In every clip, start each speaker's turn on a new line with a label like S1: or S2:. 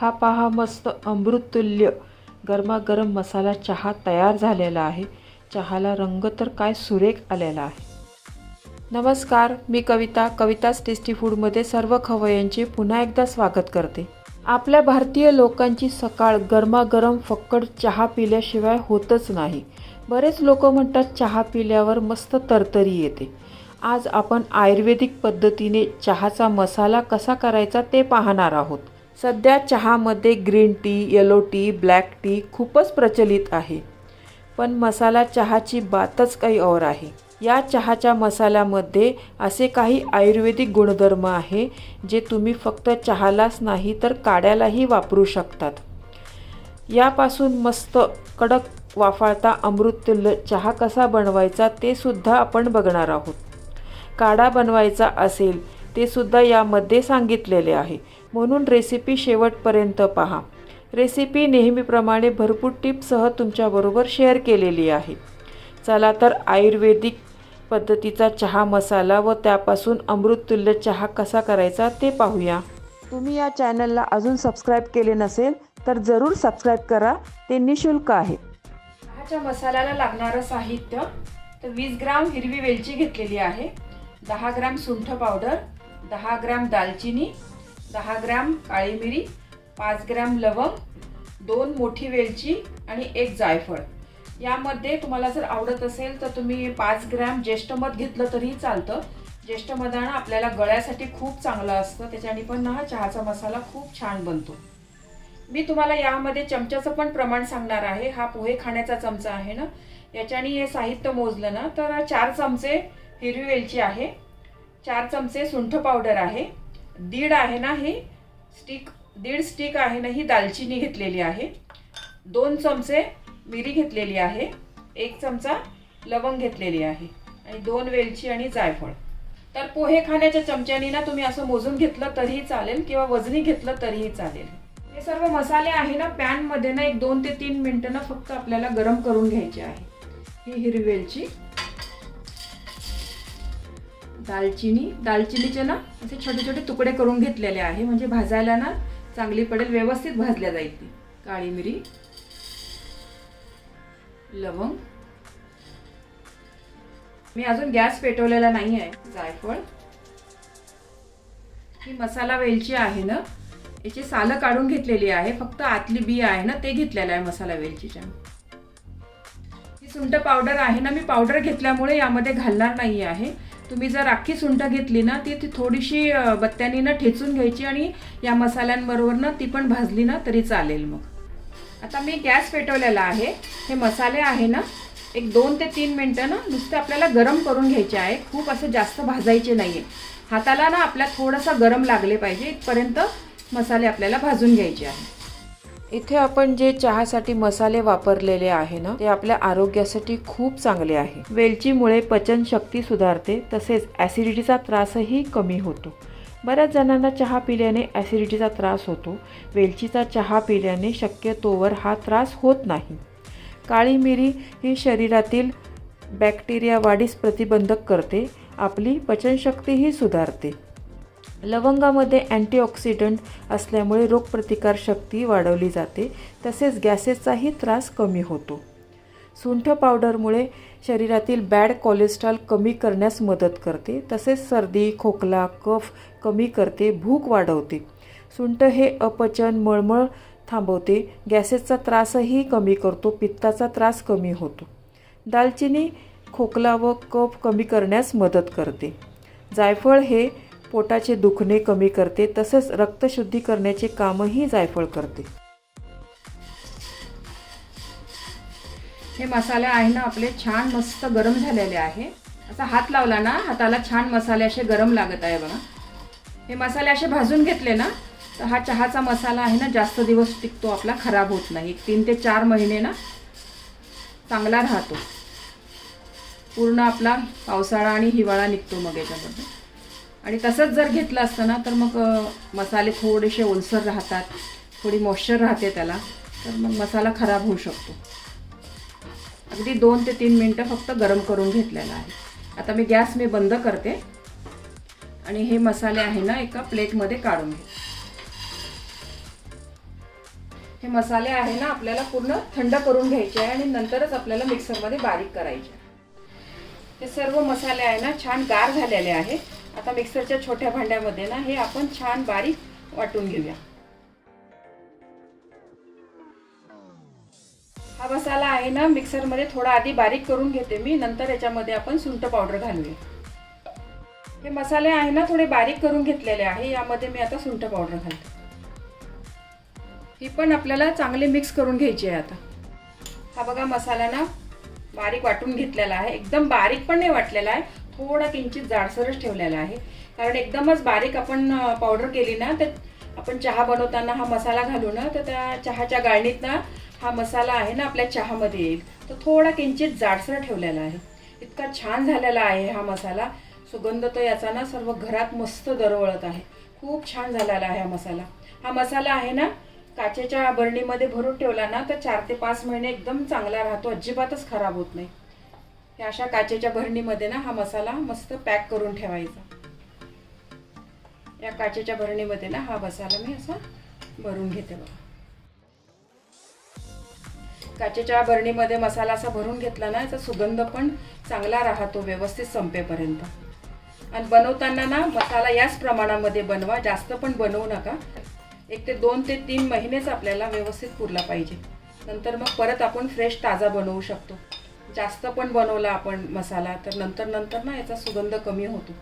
S1: हा पहा मस्त अमृततुल्य गरमागरम मसाला चहा तयार झालेला आहे. चहाला रंग तर काय सुरेख आलेला आहे. नमस्कार मी कविता. कविताच टेस्टी फूडमध्ये सर्व खवय्यांचे पुन्हा एकदा स्वागत करते. आपल्या भारतीय लोकांची सकाळ गरमागरम फक्कड चहा पिल्याशिवाय होतच नाही. बरेच लोक म्हणतात चहा पिल्यावर मस्त तरतरी येते. आज आपण आयुर्वेदिक पद्धतीने चहाचा मसाला कसा करायचा ते पाहणार आहोत. सध्या चहामध्ये green tea yellow tea black tea खूपच प्रचलित आहे. पण मसाला चहाची बातच काही और आहे. या चहाच्या मसाल्यामध्ये असे काही आयुर्वेदिक गुणधर्म आहे जे तुम्ही फक्त चहालाच नाही तर काड्यालाही वापरू शकतात. यापासून मस्त कडक वाफाळता अमृततुल्य चहा कसा बनवायचा ते सुद्धा आपण बघणार आहोत. काढा बनवायचा असेल ते सुद्धा यामध्ये सांगितलेले आहे. म्हणून रेसिपी शेवटपर्यंत पहा. रेसिपी नेहमीप्रमाणे भरपूर टिप्ससह तुमच्याबरोबर शेअर केलेली आहे. चला तर आयुर्वेदिक पद्धतीचा चहा मसाला व त्यापासून अमृततुल्य चहा कसा करायचा ते पाहूया. तुम्ही या चॅनलला अजून सबस्क्राईब केले नसेल तर जरूर सबस्क्राईब करा. ते निशुल्क आहे. चहाच्या मसाल्याला लागणारं साहित्य तर वीस ग्राम हिरवी वेलची घेतलेली आहे. दहा ग्राम सुंठ पावडर दहा ग्राम दालचिनी दहा ग्राम काळी मिरी पाच ग्राम लवंग दोन मोठी वेलची आणि एक जायफळ. यामध्ये तुम्हाला जर आवडत असेल तर तुम्ही पाच ग्रॅम ज्येष्ठ मध घेतलं तरीही चालतं. ज्येष्ठ मधानं आपल्याला गळ्यासाठी खूप चांगलं असतं. त्याच्याने पण ना हा चहाचा मसाला खूप छान बनतो. मी तुम्हाला यामध्ये चमच्याचं पण प्रमाण सांगणार आहे. हा पोहे खाण्याचा चमचा आहे ना. याच्याने हे साहित्य मोजलं ना तर चार चमचे हिरवी वेलची आहे. चार चमचे सुंठ पावडर आहे. दीड आहे ना ही? स्टिक दीड स्टिक आहे ना ही दालचिनी घेतलेली आहे. दोन चमचे मिरी घेतलेली आहे. एक चमचा लवंग घेतलेली आहे. आणि दोन वेलची आणि जायफळ. तर पोहे खाण्याच्या चमच्यानी ना तुम्ही असं मोजून घेतलं तरीही चालेल किंवा वजनी घेतलं तरीही चालेल. हे सर्व मसाले आहे ना पॅनमध्ये ना एक दोन ते तीन मिनटं ना फक्त आपल्याला गरम करून घ्यायचे आहे. ही हिरवी वेलची. दालचिनी दालचिनीचे ना असे छोटे छोटे तुकडे करून घेतलेले आहे. म्हणजे भाजायला ना चांगली पडेल व्यवस्थित भाजल्या जाईल ती. काळी मिरी लवंग. मी अजून गॅस पेटवलेला नाही आहे जायफळ. ही मसाला वेलची आहे ना याची सालं काढून घेतलेली आहे. फक्त आतली बी आहे ना ते घेतलेलं आहे मसाला वेलचीच्या. ही सुंट पावडर आहे ना मी पावडर घेतल्यामुळे यामध्ये घालणार नाही आहे. तुम्ही जर अख्खी सुंठ घेतली ना ती ती थोडीशी बत्त्यानी ना ठेचून घ्यायची आणि या मसाल्यांबरोबर ना ती पण भाजली ना तरी चालेल मग. आता मी गॅस पेटवलेला आहे. हे मसाले आहे ना एक दोन ते तीन मिनटं ना नुसते आपल्याला गरम करून घ्यायचे आहे. खूप असं जास्त भाजायचे नाही आहे हाताला ना आपल्या थोडासा गरम लागले पाहिजे इथपर्यंत मसाले आपल्याला भाजून घ्यायचे आहे. इथे आपण जे चहासाठी मसाले वापरलेले आहे ना ते आपल्या आरोग्यासाठी खूप चांगले आहे. वेलचीमुळे पचनशक्ती सुधारते तसेच ॲसिडिटीचा त्रासही कमी होतो. बऱ्याच जणांना चहा पिल्याने ॲसिडिटीचा त्रास होतो. वेलचीचा चहा पिल्याने शक्यतोवर हा त्रास होत नाही. काळी मिरी ही शरीरातील बॅक्टेरिया वाढीस प्रतिबंधक करते आपली पचनशक्तीही सुधारते. लवंगामध्ये अँटीऑक्सिडंट असल्यामुळे रोगप्रतिकारशक्ती वाढवली जाते तसेच गॅसेसचाही त्रास कमी होतो. सुंठ पावडरमुळे शरीरातील बॅड कोलेस्ट्रॉल कमी करण्यास मदत करते तसेच सर्दी खोकला कफ कमी करते भूक वाढवते. सुंठ हे अपचन मळमळ थांबवते गॅसेसचा त्रासही कमी करतो पित्ताचा त्रास कमी होतो. दालचिनी खोकला व कफ कमी करण्यास मदत करते. जायफळ हे पोटाचे दुखणे कमी करते तसेच रक्तशुद्धी करण्याचे कामही जायफळ करते. हे मसाले आहे ना आपले छान मस्त गरम झालेले आहे. असा हात लावला ना हाताला छान मसाले असे गरम लागत आहे बघा. हे मसाले असे भाजून घेतले ना तर हा चहाचा मसाला आहे ना जास्त दिवस टिकतो आपला खराब होत नाही. तीन ते चार महिने ना चांगला राहतो. पूर्ण आपला पावसाळा आणि हिवाळा निघतो मग याच्यामध्ये. आणि तसंच जर घेतलं असतं ना तर मग मसाले थोडेसे ओलसर राहतात थोडी मॉइश्चर राहते त्याला तर मग मसाला खराब होऊ शकतो. अगदी दोन ते तीन मिनटं फक्त गरम करून घेतलेला आहे. आता मी गॅस मी बंद करते. आणि हे मसाले आहे ना एका प्लेटमध्ये काढून घे. हे मसाले आहे ना आपल्याला पूर्ण थंड करून घ्यायचे आहे आणि नंतरच आपल्याला मिक्सरमध्ये बारीक करायचे आहे. हे सर्व मसाले आहे ना छान गार झालेले आहे आता मिक्सरच्या छोट्या भांड्यामध्ये ना हे आपण छान बारीक वाटून घेऊया. हा मसाला आहे ना मिक्सरमध्ये थोडा आधी बारीक करून घेते मी नंतर याच्यामध्ये आपण सुंठ पावडर घालूया. हे मसाले आहे ना थोडे बारीक करून घेतलेले आहे यामध्ये मी आता सुंठ पावडर घालते. ही पण आपल्याला चांगले मिक्स करून घ्यायची आहे आता. हा बघा मसाला ना बारीक वाटून घेतलेला आहे एकदम बारीक पण नाही वाटलेला आहे थोडा किंचित जाडसरच ठेवलेला आहे. कारण एकदमच बारीक आपण पावडर केली ना तर आपण चहा बनवताना हा मसाला घालू ना तर त्या चहाच्या गाळणीत ना हा मसाला आहे ना आपल्या चहामध्ये येईल. तर थोडा किंचित जाडसर ठेवलेला आहे. इतका छान झालेला आहे हा मसाला. सुगंध तर याचा ना सर्व घरात मस्त दरवळत आहे. खूप छान झालेला आहे हा मसाला. हा मसाला आहे ना काचेच्या बरणीमध्ये भरून ठेवला ना तर चार ते पाच महिने एकदम चांगला राहतो. अजिबातच खराब होत नाही. ह्या अशा काचेच्या भरणीमध्ये ना हा मसाला मस्त पॅक करून ठेवायचा. या काचेच्या भरणीमध्ये ना हा मसाला मी असा भरून घेते बघा. काचेच्या बरणीमध्ये मसाला असा भरून घेतला ना याचा सुगंध पण चांगला राहतो व्यवस्थित संपेपर्यंत. आणि बनवताना ना मसाला याच प्रमाणामध्ये बनवा जास्त पण बनवू नका. एक ते दोन ते तीन महिनेच आपल्याला व्यवस्थित पुरला पाहिजे. नंतर मग परत आपण फ्रेश ताजा बनवू शकतो. जास्त पण बनवला आपण मसाला तर नंतर नंतर ना याचा सुगंध कमी होतो.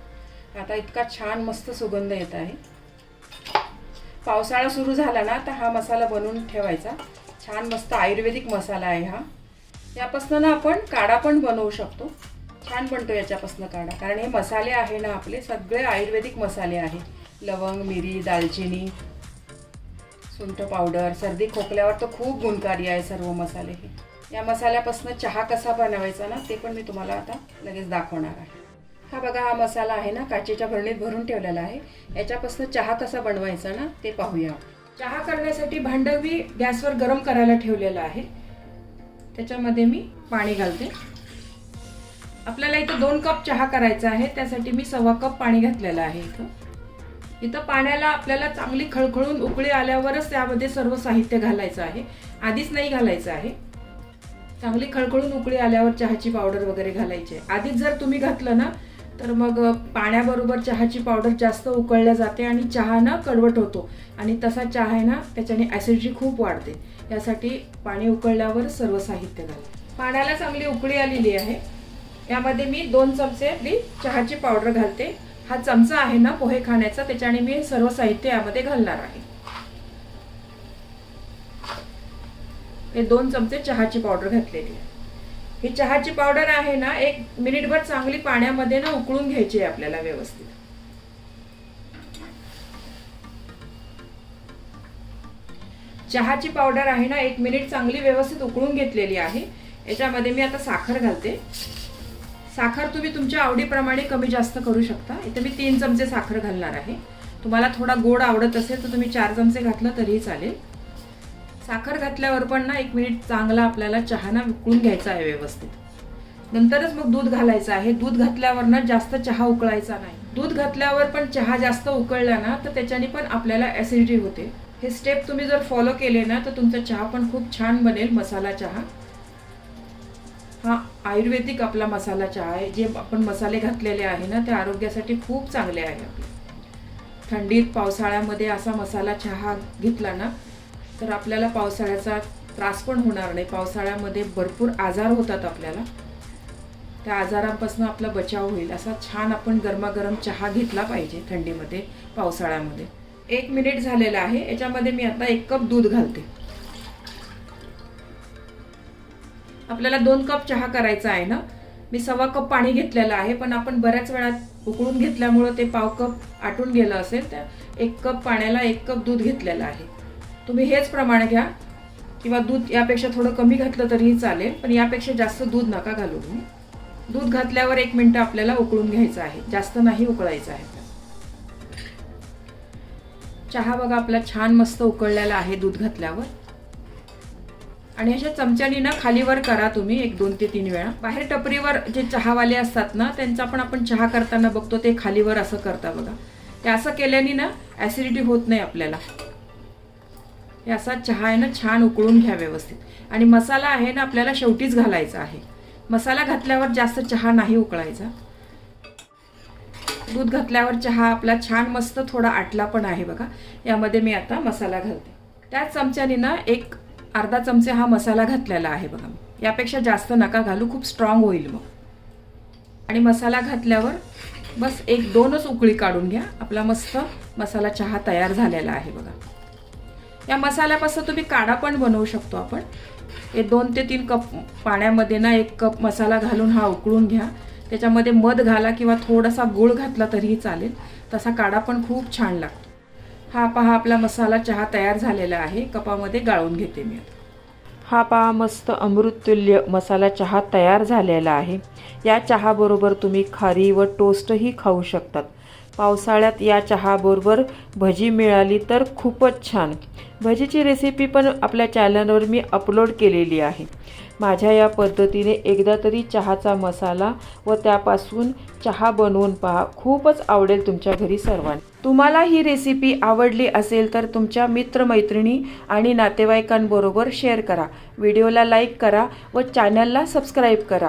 S1: आता इतका छान मस्त सुगंध येत आहे. पावसाळा सुरू झाला ना तर हा मसाला बनवून ठेवायचा. छान मस्त आयुर्वेदिक मसाला आहे हा. यापासनं ना आपण काढा पण बनवू शकतो. छान बनतो याच्यापासनं काढा. कारण हे मसाले आहे ना आपले सगळे आयुर्वेदिक मसाले आहे. लवंग मिरी दालचिनी सुंठ पावडर सर्दी खोकल्यावर तर खूप गुणकारी आहे सर्व मसाले हे. या मसाल्यापासून चहा कसा बनवायचा ना ते पण मी तुम्हाला आता लगेच दाखवणार आहे. हा बघा हा मसाला आहे ना काचेच्या भरणीत भरून ठेवलेला आहे. याच्यापासून चहा कसा बनवायचा ना ते पाहूया. चहा करण्यासाठी भांडं मी गॅसवर गरम करायला ठेवलेलं आहे. त्याच्यामध्ये मी पाणी घालते. आपल्याला इथं दोन कप चहा करायचा आहे त्यासाठी मी सव्वा कप पाणी घातलेलं आहे इथं. इथं पाण्याला आपल्याला चांगली खळखळून उकळी आल्यावरच त्यामध्ये सर्व साहित्य घालायचं आहे. आधीच नाही घालायचं आहे. चांगली खळखळून उकळी आल्यावर चहाची पावडर वगैरे घालायची. आधीच जर तुम्ही घातलं ना तर मग पाण्याबरोबर चहाची पावडर जास्त उकळल्या जाते आणि चहा ना कडवट होतो. आणि तसा चहा आहे ना त्याच्याने ॲसिडिटी खूप वाढते. यासाठी पाणी उकळल्यावर सर्व साहित्य घाला. पाण्याला चांगली उकळी आलेली आहे. यामध्ये मी दोन चमचे आपली चहाची पावडर घालते. हा चमचा आहे ना पोहे खाण्याचा त्याच्याने मी सर्व साहित्य यामध्ये घालणार आहे. हे दोन चमचे चहाची पावडर घातलेली आहे. ही चहाची पावडर आहे ना एक मिनिटभर चांगली पाण्यामध्ये ना उकळून घ्यायची आहे आपल्याला व्यवस्थित. चहाची पावडर आहे ना एक मिनिट चांगली व्यवस्थित उकळून घेतलेली आहे. याच्यामध्ये मी आता साखर घालते. साखर तुम्ही तुमच्या आवडीप्रमाणे कमी जास्त करू शकता. इथे मी तीन चमचे साखर घालणार आहे. तुम्हाला थोडा गोड आवडत असेल तर तुम्ही चार चमचे घातलं तरीही चालेल. साखर घातल्यावर पण ना एक मिनिट चांगला आपल्याला चहा ना घ्यायचा आहे व्यवस्थित. नंतरच मग दूध घालायचं आहे. दूध घातल्यावर ना जास्त चहा उकळायचा नाही. दूध घातल्यावर पण चहा जास्त उकळला ना तर त्याच्याने पण आपल्याला ॲसिडिटी होते. हे स्टेप तुम्ही जर फॉलो केले ना तर तुमचा चहा पण खूप छान बनेल मसाला चहा. हा आयुर्वेदिक आपला मसाला चहा आहे. जे आपण मसाले घातलेले आहे ना ते आरोग्यासाठी खूप चांगले आहे आपले. थंडीत पावसाळ्यामध्ये असा मसाला चहा घेतला ना तर आपल्याला पावसाळ्याचा त्रास पण होणार नाही. पावसाळ्यामध्ये भरपूर आजार होतात आपल्याला. त्या आजारांपासून आपला बचाव होईल. असा छान आपण गरमागरम चहा घेतला पाहिजे थंडीमध्ये पावसाळ्यामध्ये. एक मिनिट झालेला आहे. याच्यामध्ये मी आता एक कप दूध घालते. आपल्याला दोन कप चहा करायचा आहे ना? मी सव्वा कप पाणी घेतलेलं आहे पण आपण बऱ्याच वेळात उकळून घेतल्यामुळं ते पाव कप आटून गेलं असेल तर एक कप पाण्याला एक कप दूध घेतलेलं आहे. तुम्ही हेच प्रमाण घ्या. किंवा दूध यापेक्षा थोडं कमी घातलं तरीही चालेल पण यापेक्षा जास्त दूध नका घालू तुम्ही. दूध घातल्यावर एक मिनटं आपल्याला उकळून घ्यायचं आहे. जास्त नाही उकळायचं आहे. चहा बघा आपला छान मस्त उकळलेला आहे दूध घातल्यावर. आणि अशा चमच्यानी ना खालीवर करा तुम्ही एक दोन ते तीन वेळा. बाहेर टपरीवर जे चहावाले असतात ना त्यांचा पण आपण चहा करताना बघतो ते खालीवर असं करता बघा. ते असं केल्याने ना ॲसिडिटी होत नाही आपल्याला. हे असा चहा आहे ना छान उकळून घ्या व्यवस्थित. आणि मसाला आहे ना आपल्याला शेवटीच घालायचा आहे. मसाला घातल्यावर जास्त चहा नाही उकळायचा. दूध घातल्यावर चहा आपला छान मस्त थोडा आटला पण आहे बघा. यामध्ये मी आता मसाला घालते. त्याच चमच्याने ना एक अर्धा चमचे हा मसाला घातलेला आहे बघा यापेक्षा जास्त नका घालू खूप स्ट्रॉंग होईल मग. आणि मसाला घातल्यावर बस एक दोनच उकळी काढून घ्या. आपला मस्त मसाला चहा तयार झालेला आहे बघा. या मसाल्यापासून तुम्ही काढा पण बनवू शकतो आपण. हे दोन ते तीन कप पाण्यामध्ये ना एक कप मसाला घालून हा उकळून घ्या. त्याच्यामध्ये मध घाला किंवा थोडासा गूळ घातला तरीही चालेल. तसा काढा पण खूप छान लागतो. हा पहा आपला मसाला चहा तयार झालेला आहे. कपामध्ये गाळून घेते मी हा पहा मस्त अमृततुल्य मसाला चहा तयार झालेला आहे. या चहाबरोबर तुम्ही खारी व टोस्टही खाऊ शकतात. पावसाळ्यात या चहाबरोबर भजी मिळाली तर खूपच छान. भजीची रेसिपी पण आपल्या चॅनलवर मी अपलोड केलेली आहे. माझ्या या पद्धतीने एकदा तरी चहाचा मसाला व त्यापासून चहा बनवून पहा. खूपच आवडेल तुमच्या घरी सर्वांना. तुम्हाला ही रेसिपी आवडली असेल तर तुमच्या मित्रमैत्रिणी आणि नातेवाईकांबरोबर शेअर करा. व्हिडिओला लाईक करा व चॅनलला सबस्क्राईब करा.